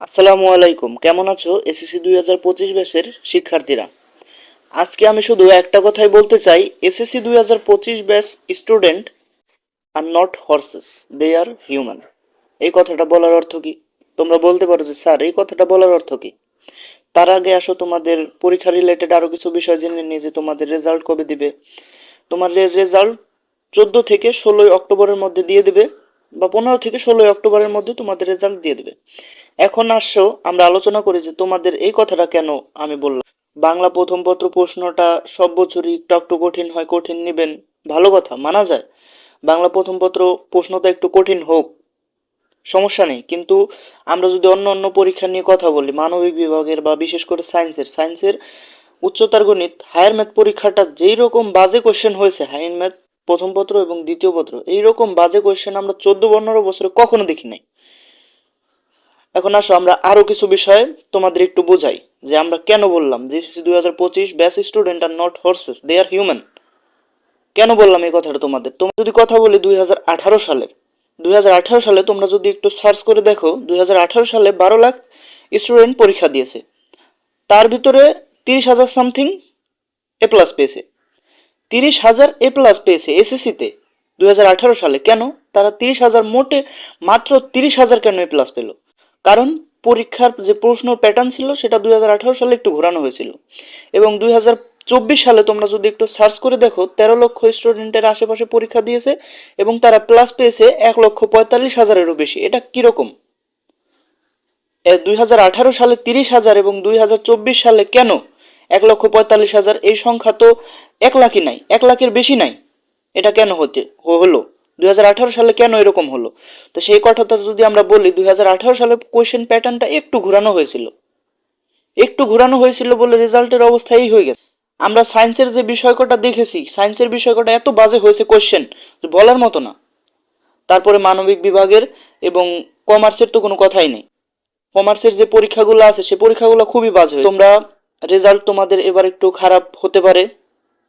আসসালামু আলাইকুম। কেমন আছো? এসএসসি দুই হাজার পঁচিশ ব্যাচের শিক্ষার্থীরা। আজকে আমি শুধু একটা কথাই বলতে চাই। এসএসসি দুই হাজার পঁচিশ batch student are not horses they are human এই কথাটা বলার অর্থ কি? তোমরা বলতে পারো যে, স্যার, এই কথাটা বলার অর্থ কি? তার আগে আসো, তোমাদের পরীক্ষা রিলেটেড আরও কিছু বিষয় জেনে নিয়ে যে, তোমাদের রেজাল্ট কবে দিবে? তোমাদের রেজাল্ট চোদ্দ থেকে ষোলোই অক্টোবরের মধ্যে দিয়ে দেবে। বা পনেরো থেকে ষোলোই অক্টোবরের মধ্যে তোমাদের রেজাল্ট দিয়ে দেবে। এখন আসো, আমরা আলোচনা করি যে তোমাদের এই কথাটা কেন আমি বললাম। বাংলা প্রথম পত্র প্রশ্নটা, সব বছরই একটু একটু কঠিন হয়, কঠিন নেবেন। ভালো কথা, মানা যায়। বাংলা প্রথম পত্র প্রশ্নটা একটু কঠিন হোক, সমস্যা নেই। কিন্তু আমরা যদি অন্য অন্য পরীক্ষা নিয়ে কথা বলি, মানবিক বিভাগের বা বিশেষ করে সায়েন্সের সায়েন্সের উচ্চতার গণিত হায়ার ম্যাথ পরীক্ষাটা যেই রকম বাজে কোশ্চেন হয়েছে হায়ার ম্যাথ প্রথম পত্র এবং দ্বিতীয় পত্র। এইরকম বাজে কোশ্চেন আমরা চোদ্দ, পনেরো বছরে কখনো দেখি নাই। এখন আসো, আমরা আরও কিছু বিষয়ে তোমাদের একটু বোঝাই, যে আমরা কেন বললাম যে দুই হাজার পঁচিশ batch student are not horses they are human কেন বললাম এই কথাটা তোমাদের? তোমরা যদি কথা বলি দুই হাজার আঠারো সালের, দুই হাজার আঠারো সালে তোমরা যদি একটু সার্চ করে দেখো, দুই হাজার আঠারো সালে বারো লাখ স্টুডেন্ট পরীক্ষা দিয়েছে। তার ভিতরে তিরিশ হাজার সামথিং এ প্লাস পেয়েছে। তিরিশ হাজার এ প্লাস পেয়েছে এসএসসিতে দুই হাজার আঠারো সালে। কেন? তারা তিরিশ হাজার মোটে মাত্র তিরিশ হাজার কেন এ প্লাস পেল? কারণ পরীক্ষার যে প্রশ্ন প্যাটার্ন ছিল, সেটা দুই হাজার আঠারো সালে একটু ঘোরানো হয়েছিল। এবং দুই চব্বিশ সালে তোমরা যদি একটু সার্চ করে দেখো, তেরো লক্ষ স্টুডেন্টের আশেপাশে পরীক্ষা দিয়েছে এবং তারা প্লাস পেয়েছে এক লক্ষ পঁয়তাল্লিশ হাজারেরও বেশি। এটা কীরকম? দুই হাজার আঠারো সালে তিরিশ হাজার এবং দুই হাজার চব্বিশ সালে কেন? এক লক্ষ পঁয়তাল্লিশ হাজার। এই সংখ্যা তো এক লাখই নাই, এক লাখের বেশি নাই। এটা কেন হতে হলো? দুই সালে কেন এরকম হলো? তো সেই কথাটা যদি আমরা বলি, দুই সালে কোয়েশ্চেন প্যাটার্নটা একটু ঘোরানো হয়েছিল। একটু ঘোরানো হয়েছিল বলে রেজাল্টের অবস্থা এই হয়ে গেছে। আমরা সায়েন্সের যে বিষয়কটা দেখেছি সায়েন্সের বিষয়কটা এত বাজে হয়েছে কোয়েশ্চেন বলার মতো না। তারপরে মানবিক বিভাগের এবং কমার্সের তো কোনো কথাই নেই। কমার্সের যে পরীক্ষাগুলো আছে, সে পরীক্ষাগুলো খুবই বাজে তোমরা রেজাল্ট তোমাদের এবার একটু খারাপ হতে পারে।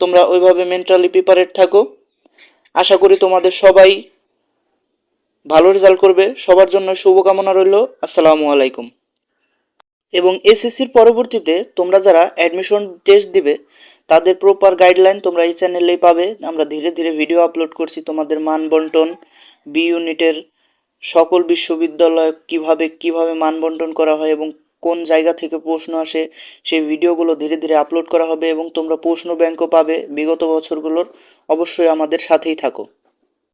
তোমরা ওইভাবে মেন্টালি প্রিপারেট থাকো। আশা করি তোমাদের সবাই ভালো রেজাল্ট করবে। সবার জন্য শুভকামনা রইল। আসসালামু আলাইকুম। এবং এসএসসির পরবর্তীতে তোমরা যারা অ্যাডমিশন টেস্ট দিবে, তাদের প্রপার গাইডলাইন তোমরা এই চ্যানেলেই পাবে। আমরা ধীরে ধীরে ভিডিও আপলোড করছি তোমাদের মান বন্টন বি ইউনিটের সকল বিশ্ববিদ্যালয় কীভাবে কীভাবে মান বন্টন করা হয় এবং কোন জায়গা থেকে প্রশ্ন আসে সেই ভিডিওগুলো ধীরে ধীরে আপলোড করা হবে এবং তোমরা প্রশ্ন ব্যাংকও পাবে। বিগত বছরগুলোর অবশ্যই আমাদের সাথেই থাকো।